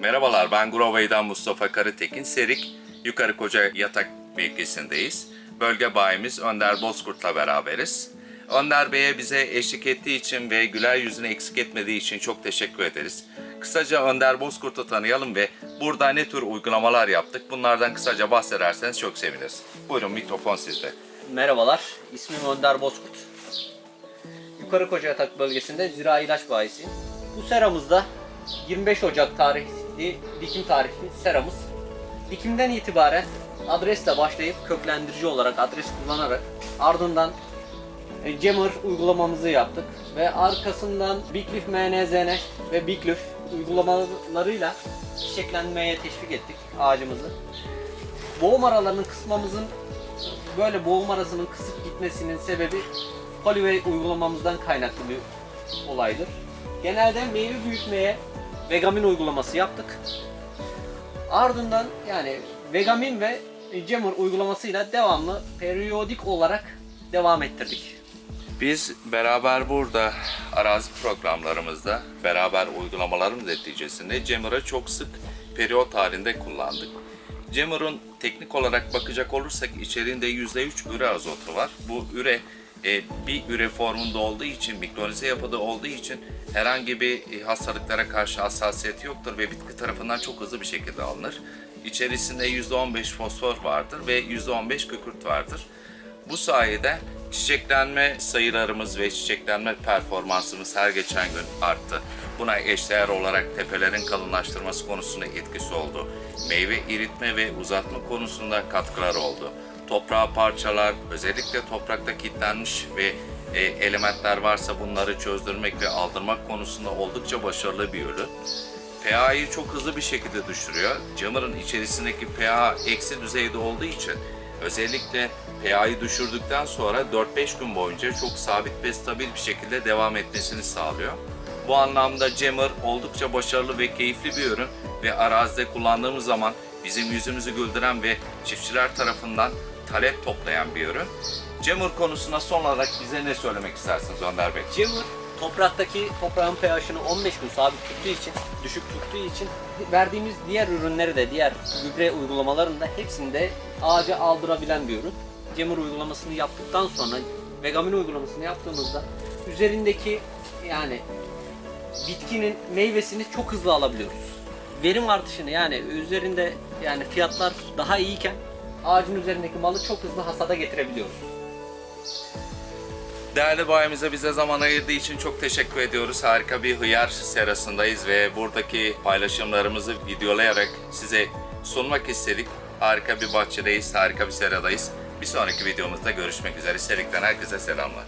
Merhabalar ben Grovey'den Mustafa Karıtekin. Serik Yukarı Koca Yatak mevkisindeyiz. Bölge bayimiz Önder Bozkurt'la beraberiz. Önder Bey'e bize eşlik ettiği için ve güler yüzünü eksik etmediği için çok teşekkür ederiz. Kısaca Önder Bozkurt'u tanıyalım ve burada ne tür uygulamalar yaptık bunlardan kısaca bahsederseniz çok seviniriz. Buyurun mikrofon sizde. Merhabalar, ismim Önder Bozkurt. Yukarı Kocayatak bölgesinde zira ilaç bayisiyim. Bu seramızda 25 Ocak tarihli dikim tarihli seramız. Dikimden itibaren adresle başlayıp köklendirici olarak adres kullanarak ardından e, Jammer uygulamamızı yaptık ve arkasından Biclif MNZN ve Biclif uygulamalarıyla çiçeklenmeye teşvik ettik ağacımızı. Boğum aralarının kısmamızın böyle boğum arasının kısık gitmesinin sebebi Holyway uygulamamızdan kaynaklı bir olaydır. Genelde meyve büyütmeye vegamin uygulaması yaptık. Ardından yani vegamin ve jammer uygulamasıyla devamlı periyodik olarak devam ettirdik. Biz beraber burada arazi programlarımızda beraber uygulamalarımız neticesinde Jammer'ı çok sık periyot halinde kullandık. Jammer'ın teknik olarak bakacak olursak içeriğinde %3 üre azotu var. Bu üre e, bir üre formunda olduğu için, mikronize yapıda olduğu için herhangi bir e, hastalıklara karşı hassasiyeti yoktur ve bitki tarafından çok hızlı bir şekilde alınır. İçerisinde %15 fosfor vardır ve %15 kükürt vardır. Bu sayede çiçeklenme sayılarımız ve çiçeklenme performansımız her geçen gün arttı. Buna eşdeğer olarak tepelerin kalınlaştırması konusunda etkisi oldu. Meyve eritme ve uzatma konusunda katkıları oldu. Toprağa parçalar, özellikle toprakta kilitlenmiş ve e, elementler varsa bunları çözdürmek ve aldırmak konusunda oldukça başarılı bir ürün. pH'yi çok hızlı bir şekilde düşürüyor. Jammer'ın içerisindeki pH eksi düzeyde olduğu için özellikle pH'yi düşürdükten sonra 4-5 gün boyunca çok sabit ve stabil bir şekilde devam etmesini sağlıyor. Bu anlamda Jammer oldukça başarılı ve keyifli bir ürün ve arazide kullandığımız zaman bizim yüzümüzü güldüren ve çiftçiler tarafından talep toplayan bir ürün. Jammer konusunda son olarak bize ne söylemek istersiniz Önder Bey? Jammer topraktaki toprağın pH'ını 15 gün sabit tuttuğu için, düşük tuttuğu için verdiğimiz diğer ürünleri de diğer gübre uygulamalarında hepsinde ağaca aldırabilen bir ürün. Jammer uygulamasını yaptıktan sonra vegamin uygulamasını yaptığımızda üzerindeki yani bitkinin meyvesini çok hızlı alabiliyoruz. Verim artışını yani üzerinde yani fiyatlar daha iyiyken ağacın üzerindeki malı çok hızlı hasada getirebiliyoruz. Değerli bayimize bize zaman ayırdığı için çok teşekkür ediyoruz. Harika bir hıyar serasındayız ve buradaki paylaşımlarımızı videolayarak size sunmak istedik. Harika bir bahçedeyiz, harika bir seradayız. Bir sonraki videomuzda görüşmek üzere. Serik'ten herkese selamlar.